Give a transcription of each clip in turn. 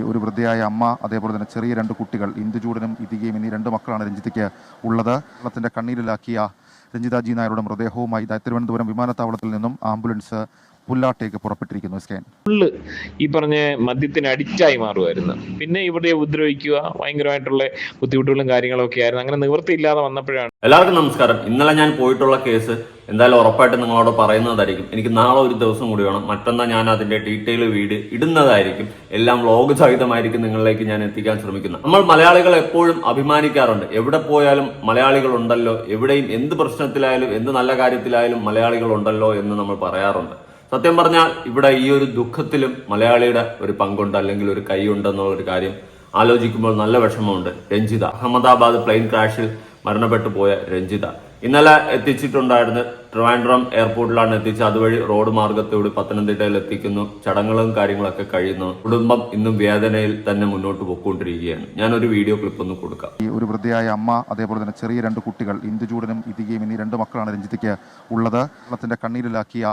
ഒരു വൃദ്ധയായ അമ്മ അതേപോലെ തന്നെ ചെറിയ രണ്ട് കുട്ടികൾ ഇന്ദുചൂടനും ഇതികയും എന്നീ രണ്ട് മക്കളാണ് രഞ്ജിതയ്ക്ക് ഉള്ളത്. വെള്ളത്തിന്റെ കണ്ണീരിലാക്കിയ രഞ്ജിതാജി നായരുടെ മൃതദേഹവുമായി തിരുവനന്തപുരം വിമാനത്താവളത്തിൽ നിന്നും ആംബുലൻസ് പുല്ലാട്ടേക്ക് പുറപ്പെട്ടിരിക്കുന്നു സ്കാൻ ഫുള്ള് ഈ പറഞ്ഞ മദ്യത്തിന് അഡിക്റ്റായി മാറുമായിരുന്നു പിന്നെ ഇവിടെ ഉപദ്രവിക്കുക ഭയങ്കരമായിട്ടുള്ള ബുദ്ധിമുട്ടുകളും കാര്യങ്ങളും ഒക്കെ ആയിരുന്നു. അങ്ങനെ നിവൃത്തിയില്ലാതെ വന്നപ്പോഴാണ്. എല്ലാവർക്കും നമസ്കാരം. ഇന്നലെ ഞാൻ പോയിട്ടുള്ള കേസ് എന്തായാലും ഉറപ്പായിട്ട് നിങ്ങളോട് പറയുന്നതായിരിക്കും. എനിക്ക് നാളെ ഒരു ദിവസം കൂടി വേണം. മറ്റന്നാ ഞാൻ അതിന്റെ ഡീറ്റെയിൽ വീട് ഇടുന്നതായിരിക്കും. എല്ലാം വ്ലോഗ് സഹിതമായിരിക്കും നിങ്ങളിലേക്ക് ഞാൻ എത്തിക്കാൻ ശ്രമിക്കുന്നത്. നമ്മൾ മലയാളികൾ എപ്പോഴും അഭിമാനിക്കാറുണ്ട്. എവിടെ പോയാലും മലയാളികൾ ഉണ്ടല്ലോ എവിടെയും എന്ത് പ്രശ്നത്തിലായാലും എന്ത് നല്ല കാര്യത്തിലായാലും മലയാളികൾ ഉണ്ടല്ലോ എന്ന് നമ്മൾ പറയാറുണ്ട്. സത്യം പറഞ്ഞാൽ ഇവിടെ ഈ ഒരു ദുഃഖത്തിലും മലയാളിയുടെ ഒരു പങ്കുണ്ട് അല്ലെങ്കിൽ ഒരു കൈയുണ്ടെന്നുള്ള ഒരു കാര്യം ആലോചിക്കുമ്പോൾ നല്ല വിഷമമുണ്ട്. രഞ്ജിത. അഹമ്മദാബാദ് പ്ലെയിൻ ക്രാഷിൽ മരണപ്പെട്ടു പോയ രഞ്ജിത. ഇന്നലെ എത്തിച്ചിട്ടുണ്ടായിരുന്നു ട്രിവാൻഡ്രം എയർപോർട്ടിലാണ് എത്തിച്ച് അതുവഴി റോഡ് മാർഗത്തോട് പത്തനംതിട്ടയിൽ എത്തിക്കുന്നു. ചടങ്ങുകളും കാര്യങ്ങളൊക്കെ കഴിയുന്നു. കുടുംബം ഇന്നും വേദനയിൽ തന്നെ മുന്നോട്ട് പോയിക്കൊണ്ടിരിക്കുകയാണ്. ഞാനൊരു വീഡിയോ ക്ലിപ്പ് ഒന്ന് കൊടുക്കാം. ഈ ഒരു വൃദ്ധയായ അമ്മ അതേപോലെ തന്നെ ചെറിയ രണ്ട് കുട്ടികൾ ഇന്ദുചൂടനും ഇതികയും എന്നീ രണ്ട് മക്കളാണ് രഞ്ജിതയ്ക്ക് ഉള്ളത്. കണ്ണീരിലാക്കിയ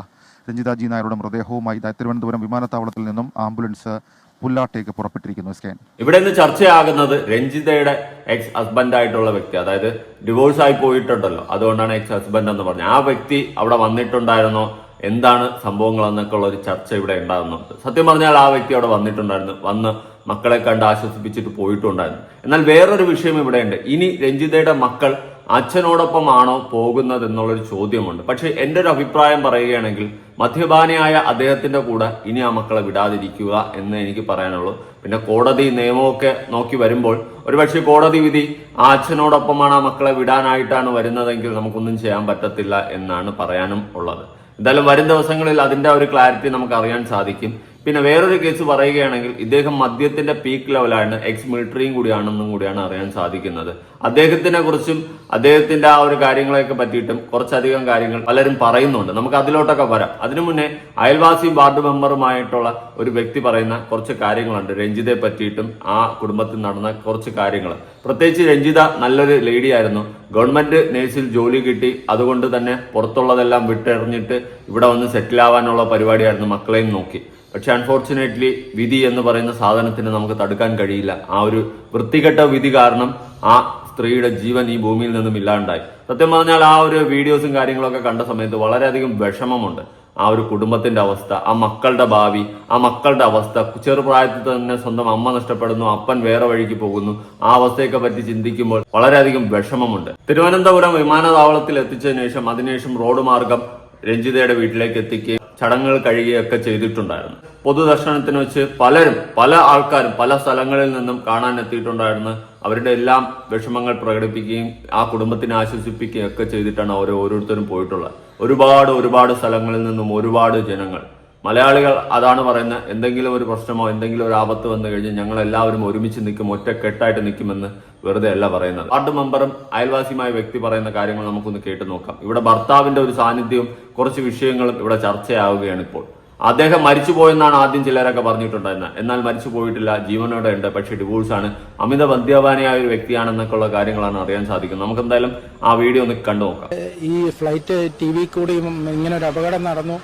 രഞ്ജിത ജി നായരുടെ മൃതദേഹവുമായി തിരുവനന്തപുരം വിമാനത്താവളത്തിൽ നിന്നും ആംബുലൻസ് പുല്ലാട്ടേക്ക് പുറപ്പെട്ടിരിക്കുന്നു. സ്കാൻ ഇവിടെ നിന്ന് ചർച്ചയാകുന്നത് രഞ്ജിതയുടെ എക്സ് ഹസ്ബൻഡ് ആയിട്ടുള്ള വ്യക്തി അതായത് ഡിവോഴ്സ് ആയി പോയിട്ടുണ്ടല്ലോ. അതുകൊണ്ടാണ് എക്സ് ഹസ്ബൻഡ് എന്ന് പറഞ്ഞത്. ആ വ്യക്തി അവിടെ വന്നിട്ടുണ്ടായിരുന്നോ. എന്താണ് സംഭവങ്ങൾ എന്നൊക്കെ ഉള്ള ഒരു ചർച്ച ഇവിടെ ഉണ്ടാകുന്നുണ്ട്. സത്യം പറഞ്ഞാൽ ആ വ്യക്തി അവിടെ വന്നിട്ടുണ്ടായിരുന്നു. വന്ന് മക്കളെ കണ്ട് ആശ്വസിപ്പിച്ചിട്ട് പോയിട്ടുണ്ടായിരുന്നു. എന്നാൽ വേറൊരു വിഷയം ഇവിടെയുണ്ട് ഇനി രഞ്ജിതയുടെ മക്കൾ അച്ഛനോടൊപ്പമാണോ പോകുന്നത് എന്നുള്ളൊരു ചോദ്യമുണ്ട്. പക്ഷേ എന്റെ ഒരു അഭിപ്രായം പറയുകയാണെങ്കിൽ മദ്യപാനിയായ അദ്ദേഹത്തിന്റെ കൂടെ ഇനി ആ മക്കളെ വിടാതിരിക്കുക എന്ന് എനിക്ക് പറയാനുള്ളൂ. പിന്നെ കോടതി നിയമമൊക്കെ നോക്കി വരുമ്പോൾ ഒരുപക്ഷെ കോടതി വിധി ആ അച്ഛനോടൊപ്പമാണ് ആ മക്കളെ വിടാനായിട്ടാണ് വരുന്നതെങ്കിൽ നമുക്കൊന്നും ചെയ്യാൻ പറ്റത്തില്ല എന്നാണ് പറയാനും ഉള്ളത്. എന്തായാലും വരും ദിവസങ്ങളിൽ അതിന്റെ ഒരു ക്ലാരിറ്റി നമുക്ക് അറിയാൻ സാധിക്കും. പിന്നെ വേറൊരു കേസ് പറയുകയാണെങ്കിൽ ഇദ്ദേഹം മദ്യത്തിന്റെ പീക്ക് ലെവലാണ് എക്സ് മിലിറ്ററിയും കൂടിയാണെന്നും കൂടിയാണ് അറിയാൻ സാധിക്കുന്നത്. അദ്ദേഹത്തിനെ കുറിച്ചും അദ്ദേഹത്തിന്റെ ആ ഒരു കാര്യങ്ങളെയൊക്കെ പറ്റിയിട്ടും കുറച്ചധികം കാര്യങ്ങൾ പലരും പറയുന്നുണ്ട്. നമുക്ക് അതിലോട്ടൊക്കെ വരാം. അതിനു മുന്നേ അയൽവാസി വാർഡ് മെമ്പറുമായിട്ടുള്ള ഒരു വ്യക്തി പറയുന്ന കുറച്ച് കാര്യങ്ങളുണ്ട്. രഞ്ജിതയെ പറ്റിയിട്ടും ആ കുടുംബത്തിൽ നടന്ന കുറച്ച് കാര്യങ്ങൾ. പ്രത്യേകിച്ച് രഞ്ജിത നല്ലൊരു ലേഡി ആയിരുന്നു. ഗവൺമെന്റ് നേഴ്സിൽ ജോലി കിട്ടി. അതുകൊണ്ട് തന്നെ പുറത്തുള്ളതെല്ലാം വിട്ടെറിഞ്ഞിട്ട് ഇവിടെ വന്ന് സെറ്റിൽ ആവാനുള്ള പരിപാടിയായിരുന്നു മക്കളെയും നോക്കി. പക്ഷെ അൺഫോർച്ചുനേറ്റ്ലി വിധി എന്ന് പറയുന്ന സാധനത്തിന് നമുക്ക് തടുക്കാൻ കഴിയില്ല. ആ ഒരു വൃത്തികെട്ട വിധി കാരണം ആ സ്ത്രീയുടെ ജീവൻ ഈ ഭൂമിയിൽ നിന്നും ഇല്ലാണ്ടായി. സത്യം പറഞ്ഞാൽ ആ ഒരു വീഡിയോസും കാര്യങ്ങളൊക്കെ കണ്ട സമയത്ത് വളരെയധികം വിഷമമുണ്ട്. ആ ഒരു കുടുംബത്തിന്റെ അവസ്ഥ ആ മക്കളുടെ ഭാവി ആ മക്കളുടെ അവസ്ഥ. ചെറുപ്രായത്തിൽ തന്നെ സ്വന്തം അമ്മ നഷ്ടപ്പെടുന്നു അപ്പൻ വേറെ വഴിക്ക് പോകുന്നു. ആ അവസ്ഥയൊക്കെ പറ്റി ചിന്തിക്കുമ്പോൾ വളരെയധികം വിഷമമുണ്ട്. തിരുവനന്തപുരം വിമാനത്താവളത്തിൽ എത്തിച്ചതിനു ശേഷം അതിനുശേഷം റോഡ് മാർഗം രഞ്ജിതയുടെ വീട്ടിലേക്ക് എത്തിക്കുകയും ചടങ്ങുകൾ കഴിയുകയൊക്കെ ചെയ്തിട്ടുണ്ടായിരുന്നു. പൊതുദർശനത്തിന് വെച്ച് പലരും പല ആൾക്കാരും പല സ്ഥലങ്ങളിൽ നിന്നും കാണാൻ എത്തിയിട്ടുണ്ടായിരുന്നു അവരുടെ എല്ലാം വിഷമങ്ങൾ പ്രകടിപ്പിക്കുകയും ആ കുടുംബത്തിനെ ആശ്വസിപ്പിക്കുകയും ഒക്കെ ചെയ്തിട്ടാണ് അവർ ഓരോരുത്തരും പോയിട്ടുള്ളത്. ഒരുപാട് ഒരുപാട് സ്ഥലങ്ങളിൽ നിന്നും ഒരുപാട് ജനങ്ങൾ. മലയാളികൾ അതാണ് പറയുന്നത് എന്തെങ്കിലും ഒരു പ്രശ്നമോ എന്തെങ്കിലും ഒരു ആപത്ത് വന്നു കഴിഞ്ഞാൽ ഞങ്ങൾ എല്ലാവരും ഒരുമിച്ച് നിൽക്കും ഒറ്റക്കെട്ടായിട്ട് നിൽക്കുമെന്ന് വെറുതെ അല്ല പറയുന്നത്. വാർഡ് മെമ്പറും അയൽവാസിയുമായ വ്യക്തി പറയുന്ന കാര്യങ്ങൾ നമുക്കൊന്ന് കേട്ട് നോക്കാം. ഇവിടെ ഭർത്താവിന്റെ ഒരു സാന്നിധ്യവും കുറച്ച് വിഷയങ്ങളും ഇവിടെ ചർച്ചയാവുകയാണ് ഇപ്പോൾ. അദ്ദേഹം മരിച്ചുപോയെന്നാണ് ആദ്യം ചിലരൊക്കെ പറഞ്ഞിട്ടുണ്ടായിരുന്നത്. എന്നാൽ മരിച്ചു പോയിട്ടില്ല ജീവനോടെ ഉണ്ട് പക്ഷേ ആണ്. അമിത മദ്യപാനിയായ ഒരു വ്യക്തിയാണെന്നൊക്കെ ഉള്ള കാര്യങ്ങളാണ് അറിയാൻ സാധിക്കുന്നത്. നമുക്ക് എന്തായാലും ആ വീഡിയോ ഒന്ന് കണ്ടു നോക്കാം. ഈ ഫ്ലൈറ്റ് ടി വി കൂടി ഇങ്ങനെ ഒരു അപകടം നടന്നു.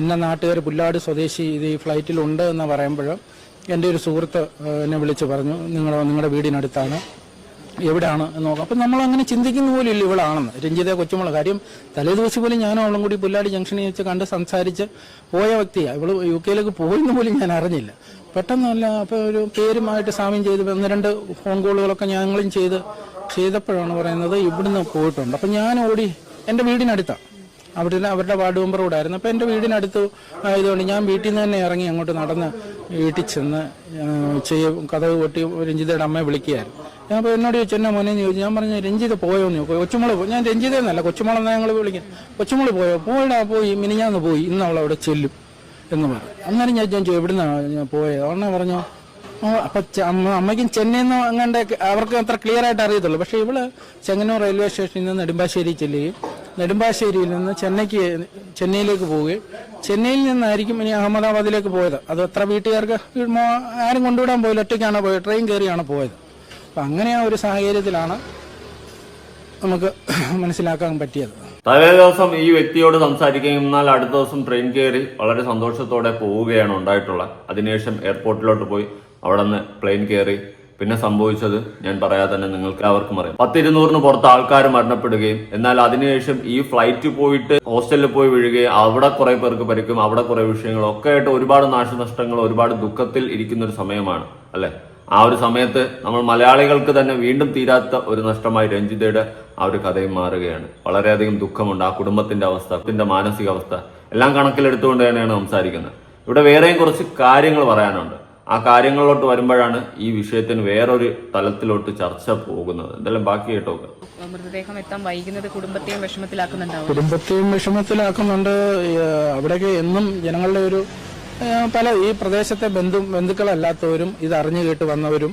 ഇന്ന നാട്ടുകാർ പുല്ലാട് സ്വദേശി ഇത് ഈ ഫ്ലൈറ്റിലുണ്ട് എന്ന് പറയുമ്പോഴും എന്റെ ഒരു സുഹൃത്ത് എന്നെ വിളിച്ച് പറഞ്ഞു. നിങ്ങൾ നിങ്ങളുടെ വീടിനടുത്താണ്. എവിടെയാണ് എന്ന് നോക്കാം. അപ്പം നമ്മൾ അങ്ങനെ ചിന്തിക്കുന്ന പോലും ഇല്ല ഇവളാണെന്ന്. രഞ്ജിത കൊച്ചുമുള്ള കാര്യം തലേ ദിവസം പോലും ഞാനും അവളും കൂടി പുല്ലാടി ജംഗ്ഷനിൽ വെച്ച് കണ്ട് സംസാരിച്ച് പോയ വ്യക്തിയാണ് ഇവൾ യു കെയിലേക്ക് പോയെന്ന് പോലും ഞാൻ അറിഞ്ഞില്ല. പെട്ടെന്നല്ല അപ്പോൾ ഒരു പേരുമായിട്ട് സാമ്യം ചെയ്ത് ഒന്ന് രണ്ട് ഫോൺ കോളുകളൊക്കെ ഞങ്ങളും ചെയ്ത് ചെയ്തപ്പോഴാണ് പറയുന്നത് ഇവിടുന്ന് പോയിട്ടുണ്ട്. അപ്പം ഞാൻ ഓടി എന്റെ വീടിനടുത്താണ് അവിടെ അവരുടെ വാർഡ് മെമ്പർ കൂടെ ആയിരുന്നു. അപ്പോൾ എന്റെ വീടിനടുത്ത് ആയതുകൊണ്ട് ഞാൻ വീട്ടിൽ നിന്ന് തന്നെ ഇറങ്ങി അങ്ങോട്ട് നടന്ന് വീട്ടിൽ ചെന്ന് ചെയ്യ കഥ കൊട്ടി രഞ്ജിതയുടെ അമ്മയെ വിളിക്കുകയായിരുന്നു. ഞാൻ അപ്പോൾ എന്നോട് ചോദിച്ചു എന്നെ മോനെ? ചോദിച്ചു. ഞാൻ പറഞ്ഞു രഞ്ജിത പോയോ? എന്ന് ചോദിച്ചു. കൊച്ചുമോൾ പോയി ഞാൻ രഞ്ജിതെന്നല്ല കൊച്ചുമുളക് ഞങ്ങൾ വിളിക്കാം കൊച്ചുമോൾ പോയോ? പോയിടാ പോയി. മിനിഞ്ഞാന്ന് പോയി. ഇന്ന് അവൾ അവിടെ ചെല്ലും എന്ന് പറഞ്ഞു. അന്നേരം ഞാൻ ചോദിച്ചു എവിടുന്നാണ് ഞാൻ പോയത് ഉടനെ പറഞ്ഞു അപ്പൊ അമ്മയ്ക്കും ചെന്നൈയിൽ നിന്ന് അങ്ങാണ്ട് അവർക്ക് അത്ര ക്ലിയർ ആയിട്ട് അറിയത്തുള്ളൂ. പക്ഷെ ഇവൾ ചെങ്ങന്നൂർ റെയിൽവേ സ്റ്റേഷനിൽ നിന്ന് നെടുമ്പാശ്ശേരി ചെല്ലുകയും നെടുമ്പാശ്ശേരിയിൽ നിന്ന് ചെന്നൈക്ക് ചെന്നൈയിലേക്ക് പോവുകയും ചെന്നൈയിൽ നിന്നായിരിക്കും ഇനി അഹമ്മദാബാദിലേക്ക് പോയത്. അത് എത്ര വീട്ടുകാർക്ക് ആരും കൊണ്ടുവിടാൻ പോയില്ല. ഒറ്റയ്ക്കാണ് പോയത്? ട്രെയിൻ കയറിയാണ് പോയത്? അപ്പം അങ്ങനെ ആ ഒരു സാഹചര്യത്തിലാണ് നമുക്ക് മനസ്സിലാക്കാൻ പറ്റിയത്. തലേ ദിവസം ഈ വ്യക്തിയോട് സംസാരിക്കുകയും എന്നാൽ അടുത്ത ദിവസം ട്രെയിൻ കയറി വളരെ സന്തോഷത്തോടെ പോവുകയാണ് ഉണ്ടായിട്ടുള്ളത്. അതിനുശേഷം എയർപോർട്ടിലോട്ട് പോയി അവിടെ നിന്ന് പ്ലെയിൻ കയറി. പിന്നെ സംഭവിച്ചത് ഞാൻ പറയാതെ തന്നെ നിങ്ങൾക്ക് എല്ലാവർക്കും അറിയാം. പത്തിരുന്നൂറിന് പുറത്ത് ആൾക്കാർ മരണപ്പെടുകയും എന്നാൽ അതിനുശേഷം ഈ ഫ്ലൈറ്റ് പോയിട്ട് ഹോസ്റ്റലിൽ പോയി വീഴുകയും അവിടെ കുറെ പേർക്ക് പരിക്കും അവിടെ കുറെ വിഷയങ്ങളും ഒക്കെ ആയിട്ട് ഒരുപാട് നാശനഷ്ടങ്ങൾ ഒരുപാട് ദുഃഖത്തിൽ ഇരിക്കുന്ന ഒരു സമയമാണ് അല്ലെ? ആ ഒരു സമയത്ത് നമ്മൾ മലയാളികൾക്ക് തന്നെ വീണ്ടും തീരാത്ത ഒരു നഷ്ടമായി രഞ്ജിതയുടെ ആ ഒരു കഥയും മാറുകയാണ്. വളരെയധികം ദുഃഖമുണ്ട് ആ കുടുംബത്തിന്റെ അവസ്ഥ കുടുംബത്തിന്റെ മാനസികാവസ്ഥ. എല്ലാം കണക്കിലെടുത്തുകൊണ്ട് തന്നെയാണ് സംസാരിക്കുന്നത്. ഇവിടെ വേറെയും കുറച്ച് കാര്യങ്ങൾ പറയാനുണ്ട്. ആ കാര്യങ്ങളിലോട്ട് വരുമ്പോഴാണ് ഈ വിഷയത്തിന് വേറൊരു തലത്തിലോട്ട് ചർച്ച പോകുന്നത്. എന്തായാലും ബാക്കി കേട്ടോ. മൃതദേഹം എത്താൻ വൈകുന്നത് കുടുംബത്തെയും വിഷമത്തിലാക്കുന്നുണ്ടാവും. കുടുംബത്തെയും വിഷമത്തിലാക്കുന്നുണ്ട്. അവിടെയൊക്കെ എന്നും ജനങ്ങളുടെ ഒരു പല ഈ പ്രദേശത്തെ ബന്ധു ബന്ധുക്കളല്ലാത്തവരും ഇത് അറിഞ്ഞു കേട്ട് വന്നവരും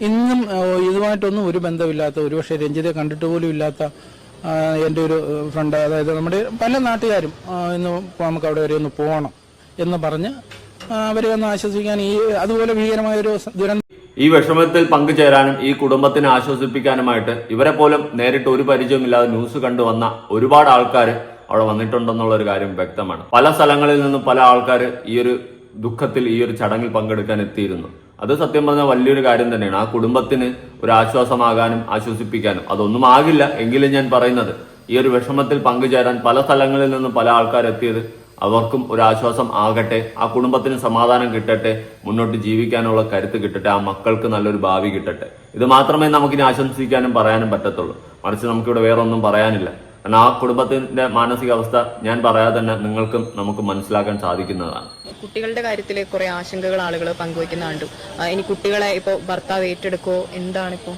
ഇന്നും ഇതുമായിട്ടൊന്നും ഒരു ബന്ധമില്ലാത്ത ഒരുപക്ഷെ രഞ്ജിതെ കണ്ടിട്ട് പോലും ഇല്ലാത്ത എന്റെ ഒരു ഫ്രണ്ട് അതായത് നമ്മുടെ പല നാട്ടുകാരും ഇന്ന് നമുക്ക് അവിടെ വരെ ഒന്ന് പോകണം എന്ന് പറഞ്ഞ് അവരെ ഒന്ന് ആശ്വസിക്കാൻ ഈ അതുപോലെ ഭീകരമായ ഒരു ദുരന്തം ഈ വിഷമത്തിൽ പങ്കുചേരാനും ഈ കുടുംബത്തിനെ ആശ്വസിപ്പിക്കാനുമായിട്ട് ഇവരെ പോലും നേരിട്ട് ഒരു പരിചയമില്ലാതെ ന്യൂസ് കണ്ടുവന്ന ഒരുപാട് ആൾക്കാർ അവിടെ വന്നിട്ടുണ്ടെന്നുള്ള ഒരു കാര്യം വ്യക്തമാണ്. പല സ്ഥലങ്ങളിൽ നിന്നും പല ആൾക്കാർ ഈ ഒരു ദുഃഖത്തിൽ ഈ ഒരു ചടങ്ങിൽ പങ്കെടുക്കാൻ എത്തിയിരുന്നു. അത് സത്യം പറഞ്ഞാൽ വലിയൊരു കാര്യം തന്നെയാണ്. ആ കുടുംബത്തിന് ഒരു ആശ്വാസമാകാനും ആശ്വസിപ്പിക്കാനും. അതൊന്നും ആകില്ല എങ്കിലും ഞാൻ പറയുന്നത് ഈ ഒരു വിഷമത്തിൽ പങ്കുചേരാൻ പല സ്ഥലങ്ങളിൽ നിന്നും പല ആൾക്കാർ എത്തിയത് അവർക്കും ഒരു ആശ്വാസം ആകട്ടെ ആ കുടുംബത്തിന് സമാധാനം കിട്ടട്ടെ മുന്നോട്ട് ജീവിക്കാനുള്ള കരുത്ത് കിട്ടട്ടെ ആ മക്കൾക്ക് നല്ലൊരു ഭാവി കിട്ടട്ടെ. ഇത് മാത്രമേ നമുക്കിനി ആശംസിക്കാനും പറയാനും പറ്റത്തുള്ളൂ. മറിച്ച് നമുക്കിവിടെ വേറെ ഒന്നും പറയാനില്ല. കാരണം ആ കുടുംബത്തിന്റെ മാനസികാവസ്ഥ ഞാൻ പറയാതെ തന്നെ നിങ്ങൾക്കും നമുക്ക് മനസ്സിലാക്കാൻ സാധിക്കുന്നതാണ്. കുട്ടികളുടെ കാര്യത്തിൽ കുറെ ആശങ്കകൾ ആളുകൾ പങ്കുവയ്ക്കുന്ന കണ്ടു ഇനി കുട്ടികളെ ഇപ്പോ ഭർത്താവ് ഏറ്റെടുക്കോ? എന്താണിപ്പോ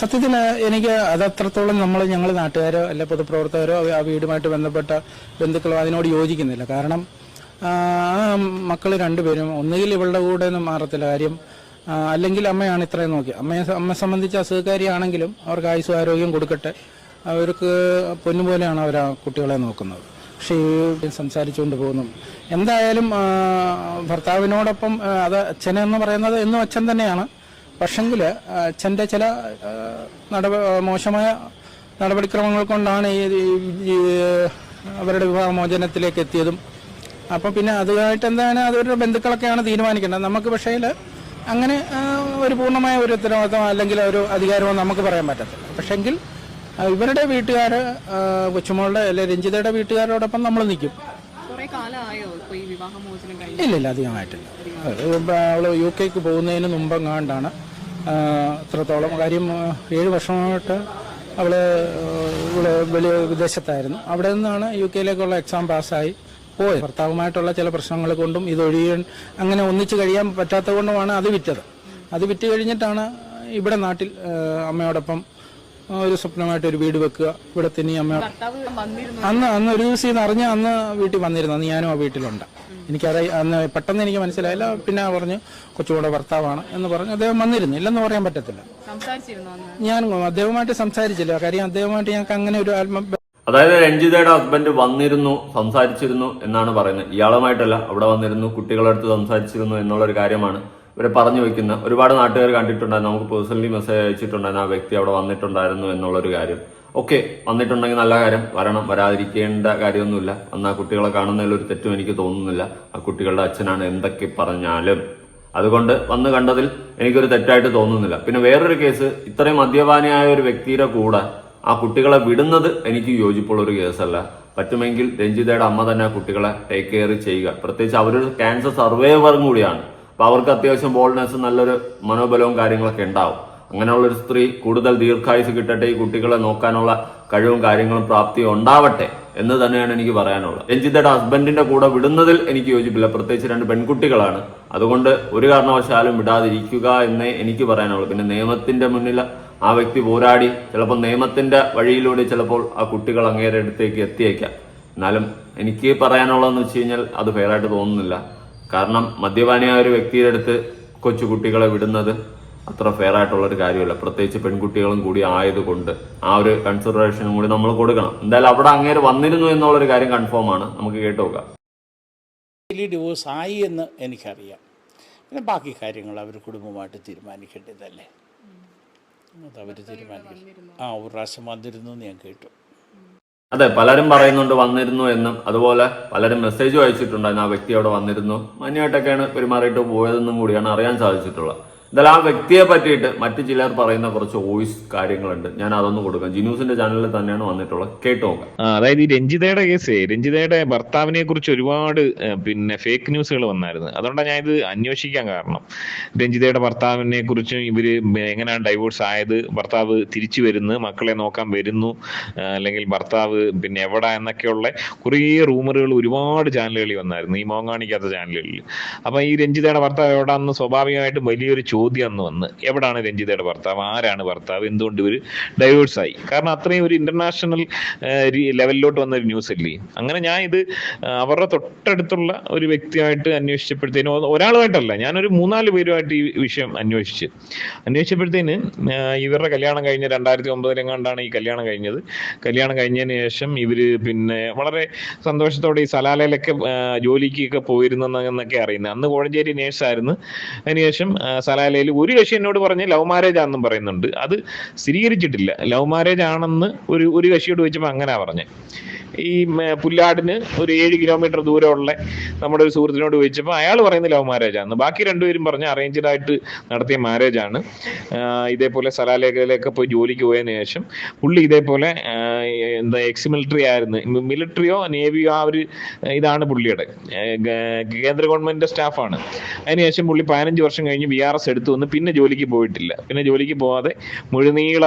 സത്യത്തിൽ എനിക്ക് അതത്രത്തോളം നമ്മൾ ഞങ്ങൾ നാട്ടുകാരോ അല്ലെ പൊതുപ്രവർത്തകരോ ആ വീടുമായിട്ട് ബന്ധപ്പെട്ട ബന്ധുക്കളോ അതിനോട് യോജിക്കുന്നില്ല. കാരണം ആ മക്കൾ രണ്ടുപേരും ഒന്നുകിൽ ഇവളുടെ കൂടെ ഒന്നും മാറത്തില്ല കാര്യം. അല്ലെങ്കിൽ അമ്മയാണ് ഇത്രയും നോക്കി അമ്മയെ അമ്മ സംബന്ധിച്ച് അസുഖക്കാരിയാണെങ്കിലും അവർക്ക് ആയുസ് ആരോഗ്യം കൊടുക്കട്ടെ. അവർക്ക് പൊന്നുപോലെയാണ് അവർ ആ കുട്ടികളെ നോക്കുന്നത്. പക്ഷേ ഈ സംസാരിച്ചുകൊണ്ട് പോകുന്നു. എന്തായാലും ഭർത്താവിനോടൊപ്പം അത് അച്ഛനെന്ന് പറയുന്നത് എന്നും അച്ഛൻ തന്നെയാണ്. പക്ഷെങ്കിൽ അച്ഛന്റെ ചില നടപ മോശമായ നടപടിക്രമങ്ങൾ കൊണ്ടാണ് ഈ അവരുടെ വിവാഹ അവരുടെ വിവാഹമോചനത്തിലേക്ക് എത്തിയതും. അപ്പം പിന്നെ അതുമായിട്ട് എന്താണ് അതൊരു ബന്ധുക്കളൊക്കെയാണ് തീരുമാനിക്കേണ്ടത്. നമുക്ക് പക്ഷേ അങ്ങനെ ഒരു പൂർണമായ ഒരു ഉത്തരവാദിത്തം അല്ലെങ്കിൽ ഒരു അധികാരമോ നമുക്ക് പറയാൻ പറ്റത്തില്ല. പക്ഷെങ്കിൽ ഇവരുടെ വീട്ടുകാർ കൊച്ചുമോളുടെ അല്ലെ രഞ്ജിതയുടെ വീട്ടുകാരോടൊപ്പം നമ്മൾ നിൽക്കും. ഇല്ല ഇല്ല അധികമായിട്ടില്ല അവൾ യു കെക്ക് പോകുന്നതിന് മുമ്പെങ്ങാണ്ടാണ് കാണ്ടാണ് ഇത്രത്തോളം കാര്യം ഏഴ് വർഷമായിട്ട് അവൾ ഇവിടെ വലിയ വിദേശത്തായിരുന്നു. അവിടെ നിന്നാണ് യു കെയിലേക്കുള്ള എക്സാം പാസ്സായി പോയത്. ഭർത്താവുമായിട്ടുള്ള ചില പ്രശ്നങ്ങൾ കൊണ്ടും ഇതൊഴിയാൻ അങ്ങനെ ഒന്നിച്ചു കഴിയാൻ പറ്റാത്തത് കൊണ്ടുമാണ് അത് വിറ്റത്. അത് വിറ്റ് കഴിഞ്ഞിട്ടാണ് ഇവിടെ നാട്ടിൽ അമ്മയോടൊപ്പം ഒരു സ്വപ്നമായിട്ട് ഒരു വീട് വെക്കുക. ഇവിടെ തന്നെ അമ്മ വന്നിരുന്നു. അന്ന് അന്ന് ഒരു ദിവസം ഇത് അറിഞ്ഞ അന്ന് വീട്ടിൽ വന്നിരുന്നു. അന്ന് ഞാനും ആ വീട്ടിലുണ്ട്. എനിക്കറി അന്ന് പെട്ടെന്ന് എനിക്ക് മനസ്സിലായില്ല. പിന്നെ പറഞ്ഞു കൊച്ചുകൂടെ ഭർത്താവാണ് എന്ന് പറഞ്ഞു. അദ്ദേഹം വന്നിരുന്നു. ഇല്ലെന്ന് പറയാൻ പറ്റത്തില്ല. ഞാൻ അദ്ദേഹമായിട്ട് സംസാരിച്ചില്ല. കാര്യം അദ്ദേഹമായിട്ട് ഞങ്ങൾക്ക് അങ്ങനെ ഒരു ആത്മ അതായത് രഞ്ജിതയുടെ ഹസ്ബൻഡ് വന്നിരുന്നു സംസാരിച്ചിരുന്നു എന്നാണ് പറയുന്നത്. ഇയാളുമായിട്ടല്ല അവിടെ വന്നിരുന്നു കുട്ടികളെടുത്ത് സംസാരിച്ചിരുന്നു എന്നുള്ളൊരു കാര്യമാണ് ഇവരെ പറഞ്ഞു വെക്കുന്ന ഒരുപാട് നാട്ടുകാർ കണ്ടിട്ടുണ്ടായിരുന്നു. നമുക്ക് പേഴ്സണലി മെസ്സേജ് അയച്ചിട്ടുണ്ടായിരുന്നു. ആ വ്യക്തി അവിടെ വന്നിട്ടുണ്ടായിരുന്നു എന്നുള്ളൊരു കാര്യം. ഓക്കെ വന്നിട്ടുണ്ടെങ്കിൽ നല്ല കാര്യം. വരണം വരാതിരിക്കേണ്ട കാര്യമൊന്നുമില്ല. അന്ന് ആ കുട്ടികളെ കാണുന്നതിൽ ഒരു തെറ്റും എനിക്ക് തോന്നുന്നില്ല. ആ കുട്ടികളുടെ അച്ഛനാണ് എന്തൊക്കെ പറഞ്ഞാലും. അതുകൊണ്ട് വന്ന് കണ്ടതിൽ എനിക്കൊരു തെറ്റായിട്ട് തോന്നുന്നില്ല. പിന്നെ വേറൊരു കേസ് ഇത്രയും മദ്യപാനിയായ ഒരു വ്യക്തിയുടെ കൂടെ ആ കുട്ടികളെ വിടുന്നത് എനിക്ക് യോജിപ്പുള്ള ഒരു കേസല്ല പറ്റുമെങ്കിൽ രഞ്ജിതയുടെ അമ്മ തന്നെ ആ കുട്ടികളെ ടേക്ക് കെയർ ചെയ്യുക. പ്രത്യേകിച്ച് അവരൊരു ക്യാൻസർ സർവൈവറും കൂടിയാണ്. അപ്പൊ അവർക്ക് അത്യാവശ്യം ബോൾഡ്നെസ് നല്ലൊരു മനോബലവും കാര്യങ്ങളൊക്കെ ഉണ്ടാവും. അങ്ങനെയുള്ള ഒരു സ്ത്രീ കൂടുതൽ ദീർഘായുസ് കിട്ടട്ടെ ഈ കുട്ടികളെ നോക്കാനുള്ള കഴിവും കാര്യങ്ങളും പ്രാപ്തിയും ഉണ്ടാവട്ടെ എന്ന് തന്നെയാണ് എനിക്ക് പറയാനുള്ളത്. രഞ്ജിതയുടെ ഹസ്ബൻഡിന്റെ കൂടെ വിടുന്നതിൽ എനിക്ക് യോജിപ്പില്ല. പ്രത്യേകിച്ച് രണ്ട് പെൺകുട്ടികളാണ്. അതുകൊണ്ട് ഒരു കാരണവശാലും വിടാതിരിക്കുക എന്നേ എനിക്ക് പറയാനുള്ളൂ. പിന്നെ നിയമത്തിന്റെ മുന്നിൽ ആ വ്യക്തി പോരാടി ചിലപ്പോൾ നിയമത്തിന്റെ വഴിയിലൂടെ ചിലപ്പോൾ ആ കുട്ടികൾ അങ്ങേരെ അടുത്തേക്ക് എത്തിയേക്കാം. എന്നാലും എനിക്ക് പറയാനുള്ളതെന്ന് വെച്ച് കഴിഞ്ഞാൽ അത് ഫെയറായിട്ട് തോന്നുന്നില്ല. കാരണം മദ്യപാനിയായ ഒരു വ്യക്തിയുടെ അടുത്ത് കൊച്ചുകുട്ടികളെ വിടുന്നത് അത്ര ഫെയർ ആയിട്ടുള്ള ഒരു കാര്യമല്ല. പ്രത്യേകിച്ച് പെൺകുട്ടികളും കൂടി ആയതുകൊണ്ട് ആ ഒരു കൺസിഡറേഷനും കൂടി നമ്മൾ കൊടുക്കണം. എന്തായാലും അവിടെ അങ്ങേര് വന്നിരുന്നു എന്നുള്ളൊരു കാര്യം കൺഫേം ആണ്. നമുക്ക് കേട്ടു നോക്കാം. ലീഗലി ഡിവോഴ്സ് ആയി എന്ന് എനിക്കറിയാം. പിന്നെ ബാക്കി കാര്യങ്ങൾ അവർ കുടുംബമായിട്ട് തീരുമാനിക്കേണ്ടതല്ലേ? അത് അവർ തീരുമാനിക്കും. ആ ഒരു പ്രാവശ്യം വന്നിരുന്നു എന്ന് ഞാൻ കേട്ടു. അതെ പലരും പറയുന്നുണ്ട് വന്നിരുന്നു എന്നും അതുപോലെ പലരും മെസ്സേജും അയച്ചിട്ടുണ്ടായിരുന്നു ആ വ്യക്തി അവിടെ വന്നിരുന്നു. മാന്യമായിട്ടൊക്കെയാണ് പെരുമാറിയിട്ട് പോയതെന്നും കൂടിയാണ് അറിയാൻ സാധിച്ചിട്ടുള്ളത്. എന്തായാലും ആ വ്യക്തിയെ പറ്റിയിട്ട് മറ്റു ചിലർ പറയുന്ന കുറച്ച് വോയിസ് കാര്യങ്ങളുണ്ട്. ഞാൻ അതൊന്ന് കൊടുക്കാം. ജിനൂസിന്റെ ചാനലിൽ തന്നെയാണ് വന്നിട്ടുള്ളത് കേട്ടു നോക്കാം. അതായത് ഈ രഞ്ജിതയുടെ കേസ് രഞ്ജിതയുടെ ഭർത്താവിനെ കുറിച്ച് ഒരുപാട് പിന്നെ ഫേക്ക് ന്യൂസുകൾ വന്നായിരുന്നു. അതുകൊണ്ടാണ് ഞാൻ ഇത് അന്വേഷിക്കാൻ കാരണം. രഞ്ജിതയുടെ ഭർത്താവിനെ കുറിച്ചും ഇവർ എങ്ങനെയാണ് ഡൈവോഴ്സ് ആയത് ഭർത്താവ് തിരിച്ചു വരുന്നു മക്കളെ നോക്കാൻ വരുന്നു അല്ലെങ്കിൽ ഭർത്താവ് പിന്നെ എവിടെ എന്നൊക്കെയുള്ള കുറേ റൂമറുകൾ ഒരുപാട് ചാനലുകളിൽ വന്നായിരുന്നു ഈ മോങ്ങാണിക്കാത്ത ചാനലുകളിൽ അപ്പൊ ഈ രഞ്ജിതയുടെ ഭർത്താവ് എവിടാന്ന് സ്വാഭാവികമായിട്ടും വലിയൊരു ചോദ്യം അന്ന് വന്ന് എവിടാണ് രഞ്ജിതയുടെ ഭർത്താവ്? ആരാണ് ഭർത്താവ്? എന്തുകൊണ്ട് ഇവർ ഡൈവേഴ്സ് ആയി? കാരണം അത്രയും ഒരു ഇന്റർനാഷണൽ ലെവലിലോട്ട് വന്ന ഒരു ന്യൂസ് അല്ലേ? അങ്ങനെ ഞാൻ ഇത് അവരുടെ തൊട്ടടുത്തുള്ള ഒരു വ്യക്തിയായിട്ട് അന്വേഷിച്ചപ്പോഴത്തേനും ഒരാളുമായിട്ടല്ല ഞാനൊരു മൂന്നാൽ പേരുമായിട്ട് ഈ വിഷയം അന്വേഷിച്ച്. അന്വേഷിച്ചപ്പോഴത്തേന് ഇവരുടെ കല്യാണം കഴിഞ്ഞ രണ്ടായിരത്തി ഒമ്പതിലെങ്ങാണ്ടാണ് ഈ കല്യാണം കഴിഞ്ഞത്. കല്യാണം കഴിഞ്ഞതിന് ശേഷം ഇവർ പിന്നെ വളരെ സന്തോഷത്തോടെ ഈ സലാലയിലൊക്കെ ജോലിക്കൊക്കെ പോയിരുന്നെന്നൊക്കെ അറിയുന്നത്. അന്ന് കോഴഞ്ചേരി നേഴ്സായിരുന്നു. അതിനുശേഷം ആ, സലാലയിൽ ഒരു കക്ഷി എന്നോട് പറഞ്ഞ് ലവ് മാരേജ് ആണെന്നും പറയുന്നുണ്ട് അത് സ്ഥിരീകരിച്ചിട്ടില്ല. ലവ് മാരേജ് ആണെന്ന് ഒരു ഒരു കക്ഷിയോട് ചോദിച്ചപ്പോൾ അങ്ങനെ പറഞ്ഞേ. ഈ പുല്ലാടിന് ഒരു ഏഴ് കിലോമീറ്റർ ദൂരമുള്ള നമ്മുടെ ഒരു സുഹൃത്തിനോട് ചോദിച്ചപ്പോൾ അയാൾ പറയുന്ന ലവ് മാരേജ് ആണ്. ബാക്കി രണ്ടുപേരും പറഞ്ഞ അറേഞ്ച്ഡ് ആയിട്ട് നടത്തിയ മാരേജ് ആണ്. ഇതേപോലെ സലാലേഖയിലൊക്കെ പോയി ജോലിക്ക് പോയതിനു ശേഷം പുള്ളി ഇതേപോലെ എന്താ എക്സ് മിലിറ്ററി ആയിരുന്നു മിലിറ്ററിയോ നേവിയോ ആ ഒരു ഇതാണ് പുള്ളിയുടെ. കേന്ദ്ര ഗവൺമെന്റിന്റെ സ്റ്റാഫാണ് അതിനുശേഷം പുള്ളി പതിനഞ്ച് വർഷം കഴിഞ്ഞ് ബി ആർ എസ് എടുത്തു വന്ന് പിന്നെ ജോലിക്ക് പോയിട്ടില്ല. പിന്നെ ജോലിക്ക് പോവാതെ മുഴുനീള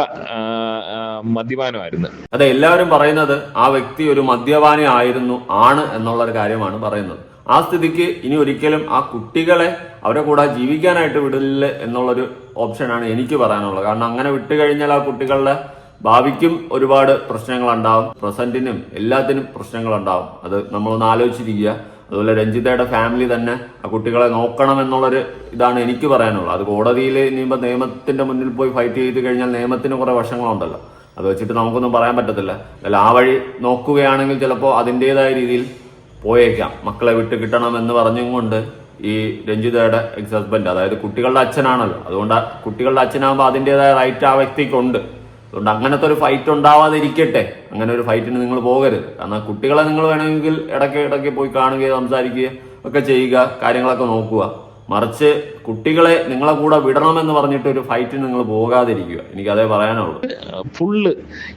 മദ്യപാനമായിരുന്നു. അതെ എല്ലാവരും പറയുന്നത് ആ വ്യക്തി ഒരു മദ്യപാനി ആയിരുന്നു ആണ് എന്നുള്ള ഒരു കാര്യമാണ് പറയുന്നത്. ആ സ്ഥിതിക്ക് ഇനി ഒരിക്കലും ആ കുട്ടികളെ അവരെ കൂടെ ജീവിക്കാനായിട്ട് വിടില്ല എന്നുള്ളൊരു ഓപ്ഷനാണ് എനിക്ക് പറയാനുള്ളത്. കാരണം അങ്ങനെ വിട്ടു കഴിഞ്ഞാൽ ആ കുട്ടികളുടെ ഭാവിക്കും ഒരുപാട് പ്രശ്നങ്ങൾ ഉണ്ടാവും പ്രസന്റിനും എല്ലാത്തിനും പ്രശ്നങ്ങൾ ഉണ്ടാവും അത് നമ്മളൊന്ന് ആലോചിച്ചിരിക്കുക. അതുപോലെ രഞ്ജിതയുടെ ഫാമിലി തന്നെ ആ കുട്ടികളെ നോക്കണം എന്നുള്ളൊരു ഇതാണ് എനിക്ക് പറയാനുള്ളത്. അത് കോടതിയിൽ ഇനിയിപ്പോൾ നിയമത്തിന്റെ മുന്നിൽ പോയി ഫൈറ്റ് ചെയ്ത് കഴിഞ്ഞാൽ നിയമത്തിന് കുറെ വശങ്ങളുണ്ടല്ലോ. അത് വെച്ചിട്ട് നമുക്കൊന്നും പറയാൻ പറ്റത്തില്ല. അല്ല ആ വഴി നോക്കുകയാണെങ്കിൽ ചിലപ്പോൾ അതിന്റെതായ രീതിയിൽ പോയേക്കാം. മക്കളെ വിട്ട് കിട്ടണം എന്ന് പറഞ്ഞും കൊണ്ട് ഈ രഞ്ജിതയുടെ എക്സ് ഹസ്ബൻഡ് അതായത് കുട്ടികളുടെ അച്ഛനാണല്ലോ. അതുകൊണ്ട് കുട്ടികളുടെ അച്ഛനാകുമ്പോൾ അതിന്റെതായ റൈറ്റ് ആ വ്യക്തിക്കുണ്ട്. അതുകൊണ്ട് അങ്ങനത്തെ ഒരു ഫൈറ്റ് ഉണ്ടാവാതിരിക്കട്ടെ. അങ്ങനെ ഒരു ഫൈറ്റിന് നിങ്ങൾ പോകരുത്. കാരണം കുട്ടികളെ നിങ്ങൾ വേണമെങ്കിൽ ഇടയ്ക്ക് ഇടയ്ക്ക് പോയി കാണുകയോ സംസാരിക്കുകയോ ഒക്കെ ചെയ്യുക കാര്യങ്ങളൊക്കെ നോക്കുക. മറിച്ച് കുട്ടികളെ നിങ്ങളെ കൂടെ വിടണമെന്ന് പറഞ്ഞിട്ട് ഒരു ഫൈറ്റിന് നിങ്ങൾ പോകാതിരിക്കുക. എനിക്ക് അതേ പറയാനുള്ളൂ. ഫുള്ള്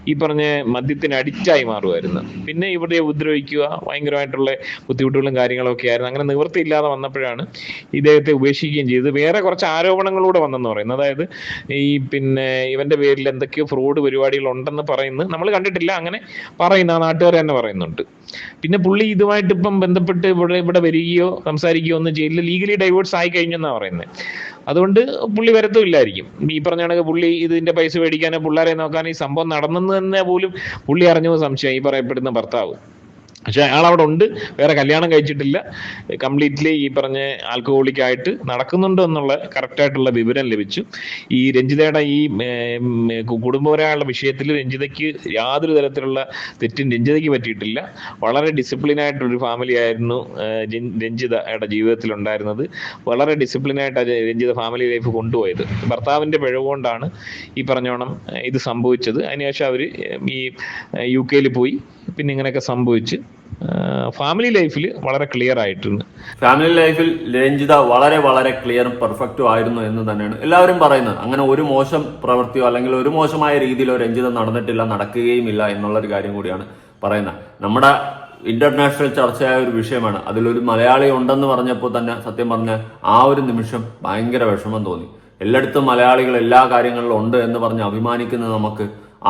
ഈ പറഞ്ഞ മദ്യത്തിന് അഡിക്റ്റായി മാറുമായിരുന്നു പിന്നെ ഇവിടെ ഉപദ്രവിക്കുക ഭയങ്കരമായിട്ടുള്ള ബുദ്ധിമുട്ടുകളും കാര്യങ്ങളൊക്കെ ആയിരുന്നു. അങ്ങനെ നിവൃത്തിയില്ലാതെ വന്നപ്പോഴാണ് ഇദ്ദേഹത്തെ ഉപേക്ഷിക്കുകയും ചെയ്തത്. വേറെ കുറച്ച് ആരോപണങ്ങളൂടെ വന്നെന്ന് പറയുന്നത് അതായത് ഈ പിന്നെ ഇവന്റെ പേരിൽ എന്തൊക്കെയോ ഫ്രോഡ് പരിപാടികൾ ഉണ്ടെന്ന് പറയുന്നു. നമ്മൾ കണ്ടിട്ടില്ല. അങ്ങനെ പറയുന്ന. നാട്ടുകാർ തന്നെ പറയുന്നുണ്ട്. പിന്നെ പുള്ളി ഇതുമായിട്ട് ഇപ്പം ബന്ധപ്പെട്ട് ഇവിടെ ഇവിടെ വരികയോ സംസാരിക്കുകയോ ഒന്നും ചെയ്യില്ല. ലീഗലി ഡൈവേഴ്സ് കഴിഞ്ഞെന്നാണ് പറയുന്നത് അതുകൊണ്ട് പുള്ളി വരത്തുമില്ലായിരിക്കും ഈ പറഞ്ഞ കണക്ക് പുള്ളി ഇതിന്റെ പൈസ മേടിക്കാനോ പിള്ളേരെ നോക്കാനോ ഈ സംഭവം നടന്നെന്ന് തന്നെ പോലും പുള്ളി അറിഞ്ഞു സംശയം ഈ പറയപ്പെടുന്ന ഭർത്താവ്. പക്ഷെ അയാൾ അവിടെ ഉണ്ട് വേറെ കല്യാണം കഴിച്ചിട്ടില്ല. കംപ്ലീറ്റ്ലി ഈ പറഞ്ഞ ആൽക്കഹോളിക് ആയിട്ട് നടക്കുന്നുണ്ട് എന്നുള്ള കറക്റ്റ് ആയിട്ടുള്ള വിവരം ലഭിച്ചു. ഈ രഞ്ജിതയുടെ ഈ കുടുംബപരമായുള്ള വിഷയത്തിൽ രഞ്ജിതയ്ക്ക് യാതൊരു തരത്തിലുള്ള തെറ്റും രഞ്ജിതയ്ക്ക് പറ്റിയിട്ടില്ല. വളരെ ഡിസിപ്ലിൻ ആയിട്ടൊരു ഫാമിലി ആയിരുന്നു രഞ്ജിതയുടെ ജീവിതത്തിൽ ഉണ്ടായിരുന്നത് വളരെ ആ രഞ്ജിത ഫാമിലി ലൈഫ് കൊണ്ടുപോയത്. ഭർത്താവിന്റെ പിഴവുകൊണ്ടാണ് ഈ പറഞ്ഞോണം ഇത് സംഭവിച്ചത്. അതിനുശേഷം അവർ ഈ യു കെയിൽ പോയി. പിന്നെ ഇങ്ങനെയൊക്കെ സംഭവിച്ച്. ഫാമിലി ലൈഫിൽ വളരെ ക്ലിയർ ആയിട്ടുണ്ട്. ഫാമിലി ലൈഫിൽ രഞ്ജിത വളരെ വളരെ ക്ലിയറും പെർഫെക്റ്റും ആയിരുന്നു എന്ന് തന്നെയാണ് എല്ലാവരും പറയുന്നത്. അങ്ങനെ ഒരു മോശം പ്രവൃത്തിയോ അല്ലെങ്കിൽ ഒരു മോശമായ രീതിയിലോ രഞ്ജിത നടന്നിട്ടില്ല നടക്കുകയും ഇല്ല എന്നുള്ളൊരു കാര്യം കൂടിയാണ് പറയുന്നത്. നമ്മുടെ ഇന്റർനാഷണൽ ചർച്ചയായ ഒരു വിഷയമാണ്. അതിലൊരു മലയാളി ഉണ്ടെന്ന് പറഞ്ഞപ്പോൾ തന്നെ സത്യം പറഞ്ഞ ആ ഒരു നിമിഷം ഭയങ്കര വിഷമം തോന്നി. എല്ലായിടത്തും മലയാളികൾ എല്ലാ കാര്യങ്ങളിലും ഉണ്ട് എന്ന് പറഞ്ഞ് അഭിമാനിക്കുന്നത് നമുക്ക്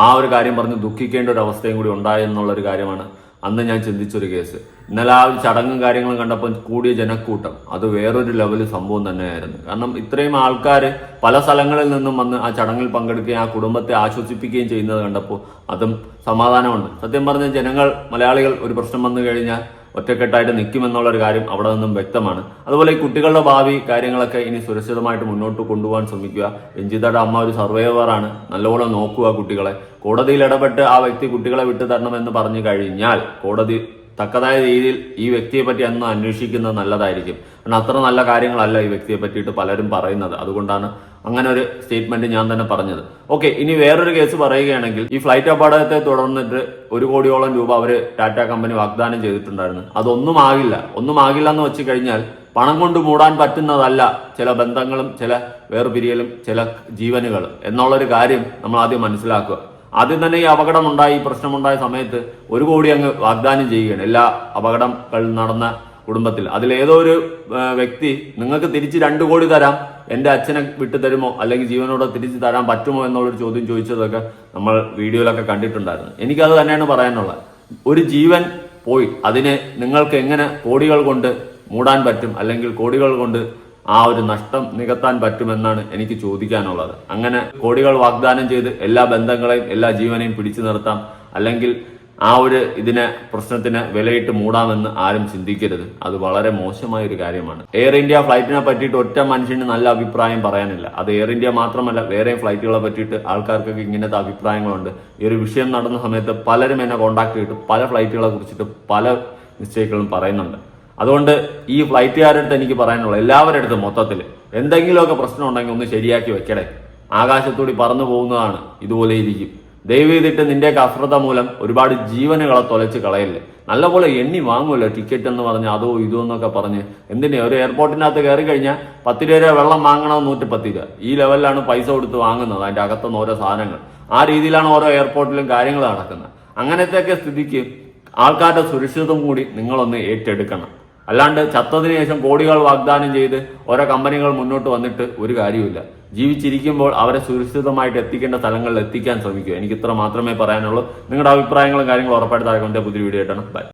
ആ ഒരു കാര്യം പറഞ്ഞ് ദുഃഖിക്കേണ്ട ഒരു അവസ്ഥയും കൂടി ഉണ്ടായി എന്നുള്ളൊരു കാര്യമാണ് അന്ന് ഞാൻ ചിന്തിച്ചൊരു കേസ്. ഇന്നലെ ആ ഒരു ചടങ്ങും കാര്യങ്ങളും കണ്ടപ്പോൾ കൂടിയ ജനക്കൂട്ടം. അത് വേറൊരു ലെവൽ സംഭവം തന്നെയായിരുന്നു. കാരണം ഇത്രയും ആൾക്കാർ പല സ്ഥലങ്ങളിൽ നിന്നും വന്ന് ആ ചടങ്ങിൽ പങ്കെടുക്കുകയും ആ കുടുംബത്തെ ആശ്വസിപ്പിക്കുകയും ചെയ്യുന്നത് കണ്ടപ്പോൾ അതും സമാധാനമുണ്ട്. സത്യം പറഞ്ഞ ജനങ്ങൾ മലയാളികൾ ഒരു പ്രശ്നം വന്നു കഴിഞ്ഞാൽ ഒറ്റക്കെട്ടായിട്ട് നിൽക്കുമെന്നുള്ളൊരു കാര്യം അവിടെ നിന്നും വ്യക്തമാണ്. അതുപോലെ ഈ കുട്ടികളുടെ ഭാവി കാര്യങ്ങളൊക്കെ ഇനി സുരക്ഷിതമായിട്ട് മുന്നോട്ട് കൊണ്ടുപോകാൻ ശ്രമിക്കുക. രഞ്ജിതയുടെ അമ്മ ഒരു സർവൈവറാണ് നല്ലപോലെ നോക്കുക കുട്ടികളെ. കോടതിയിൽ ഇടപെട്ട് ആ വ്യക്തി കുട്ടികളെ വിട്ടു തരണമെന്ന് പറഞ്ഞു കഴിഞ്ഞാൽ കോടതി തക്കതായ രീതിയിൽ ഈ വ്യക്തിയെ പറ്റി അന്ന് അന്വേഷിക്കുന്നത് നല്ലതായിരിക്കും. കാരണം അത്ര നല്ല കാര്യങ്ങളല്ല ഈ വ്യക്തിയെ പറ്റിയിട്ട് പലരും പറയുന്നത്. അതുകൊണ്ടാണ് അങ്ങനെ ഒരു സ്റ്റേറ്റ്മെന്റ് ഞാൻ തന്നെ പറഞ്ഞത്. ഓക്കെ ഇനി വേറൊരു കേസ് പറയുകയാണെങ്കിൽ ഈ ഫ്ലൈറ്റ് അപകടത്തെ തുടർന്നിട്ട് ഒരു കോടിയോളം രൂപ അവർ ടാറ്റ കമ്പനി വാഗ്ദാനം ചെയ്തിട്ടുണ്ടായിരുന്നു. അതൊന്നും ആകില്ല. ഒന്നും ആകില്ല എന്ന് വെച്ച് കഴിഞ്ഞാൽ പണം കൊണ്ട് മൂടാൻ പറ്റുന്നതല്ല ചില ബന്ധങ്ങളും ചില വേർപിരിയലും ചില ജീവനുകൾ എന്നുള്ളൊരു കാര്യം നമ്മൾ ആദ്യം മനസ്സിലാക്കുക. ആദ്യം തന്നെ ഈ അപകടം ഉണ്ടായി പ്രശ്നമുണ്ടായ സമയത്ത് ഒരു കോടി അങ്ങ് വാഗ്ദാനം ചെയ്യുകയാണ് എല്ലാ അപകടങ്ങൾ നടന്ന കുടുംബത്തിൽ. അതിലേതോ ഒരു വ്യക്തി നിങ്ങൾക്ക് തിരിച്ച് രണ്ട് കോടി തരാം എന്റെ അച്ഛനെ വിട്ടുതരുമോ അല്ലെങ്കിൽ ജീവനോടെ തിരിച്ചു തരാൻ പറ്റുമോ എന്നുള്ളൊരു ചോദ്യം ചോദിച്ചതൊക്കെ നമ്മൾ വീഡിയോയിലൊക്കെ കണ്ടിട്ടുണ്ടായിരുന്നു. എനിക്കത് തന്നെയാണ് പറയാനുള്ളത്. ഒരു ജീവൻ പോയി അതിനെ നിങ്ങൾക്ക് എങ്ങനെ കോടികൾ കൊണ്ട് മൂടാൻ പറ്റും? അല്ലെങ്കിൽ കോടികൾ കൊണ്ട് ആ ഒരു നഷ്ടം നികത്താൻ പറ്റുമെന്നാണ് എനിക്ക് ചോദിക്കാനുള്ളത്. അങ്ങനെ കോടികൾ വാഗ്ദാനം ചെയ്ത് എല്ലാ ബന്ധങ്ങളെയും എല്ലാ ജീവനെയും പിടിച്ചു നിർത്താം. അല്ലെങ്കിൽ ആ ഒരു ഇതിനെ പ്രശ്നത്തിന് വിലയിട്ട് മൂടാമെന്ന് ആരും ചിന്തിക്കരുത്. അത് വളരെ മോശമായ ഒരു കാര്യമാണ്. എയർ ഇന്ത്യ ഫ്ലൈറ്റിനെ പറ്റിയിട്ട് ഒറ്റ മനുഷ്യന് നല്ല അഭിപ്രായം പറയാനില്ല. അത് എയർ ഇന്ത്യ മാത്രമല്ല വേറെ ഫ്ലൈറ്റുകളെ പറ്റിയിട്ട് ആൾക്കാർക്കൊക്കെ ഇങ്ങനത്തെ അഭിപ്രായങ്ങളുണ്ട്. ഈ ഒരു വിഷയം നടന്ന സമയത്ത് പലരും എന്നെ കോൺടാക്ട് ചെയ്തിട്ട് പല ഫ്ലൈറ്റുകളെ കുറിച്ചിട്ട് പല മിസ്റ്റേക്കുകളും പറയുന്നുണ്ട്. അതുകൊണ്ട് ഈ ഫ്ലൈറ്റുകാരുടെ അടുത്ത് എനിക്ക് പറയാനുള്ളത് എല്ലാവരുടെ അടുത്തും മൊത്തത്തിൽ എന്തെങ്കിലുമൊക്കെ പ്രശ്നം ഉണ്ടെങ്കിൽ ഒന്ന് ശരിയാക്കി വെക്കടേ. ആകാശത്തൂടി പറന്നു പോകുന്നതാണ് ഇതുപോലെ ഇരിക്കും. ദയവ് ചെയ്തിട്ട് നിന്റെയൊക്കെ അശ്രദ്ധ മൂലം ഒരുപാട് ജീവനുകളെ തൊലച്ച് കളയല്ലേ? നല്ലപോലെ എണ്ണി വാങ്ങുമല്ലോ ടിക്കറ്റ് എന്ന് പറഞ്ഞ് അതോ ഇതോ എന്നൊക്കെ പറഞ്ഞ്. എന്തിനാ? ഒരു എയർപോർട്ടിനകത്ത് കയറി കഴിഞ്ഞാൽ പത്ത് രൂപ വെള്ളം വാങ്ങണം നൂറ്റി പത്ത് രൂപ? ഈ ലെവലിലാണ് പൈസ കൊടുത്ത് വാങ്ങുന്നത് അതിന്റെ അകത്തുനിന്ന് ഓരോ സാധനങ്ങൾ. ആ രീതിയിലാണ് ഓരോ എയർപോർട്ടിലും കാര്യങ്ങൾ നടക്കുന്നത്. അങ്ങനത്തെയൊക്കെ സ്ഥിതിക്ക് ആൾക്കാരുടെ സുരക്ഷിതം കൂടി നിങ്ങളൊന്ന് ഏറ്റെടുക്കണം. അല്ലാണ്ട് ചത്തതിനു ശേഷം കോടികൾ വാഗ്ദാനം ചെയ്ത് ഓരോ കമ്പനികൾ മുന്നോട്ട് വന്നിട്ട് ഒരു കാര്യമില്ല ജീവിച്ചിരിക്കുമ്പോൾ അവരെ സുരക്ഷിതമായിട്ട് എത്തിക്കേണ്ട സ്ഥലങ്ങളിൽ എത്തിക്കാൻ ശ്രമിക്കുക. എനിക്ക് ഇത്ര മാത്രമേ പറയാനുള്ളൂ. നിങ്ങളുടെ അഭിപ്രായങ്ങളും കാര്യങ്ങളും ഉറപ്പായിട്ട് താഴെ പുതിയ വീഡിയോ ആയിട്ടാണ് ബൈ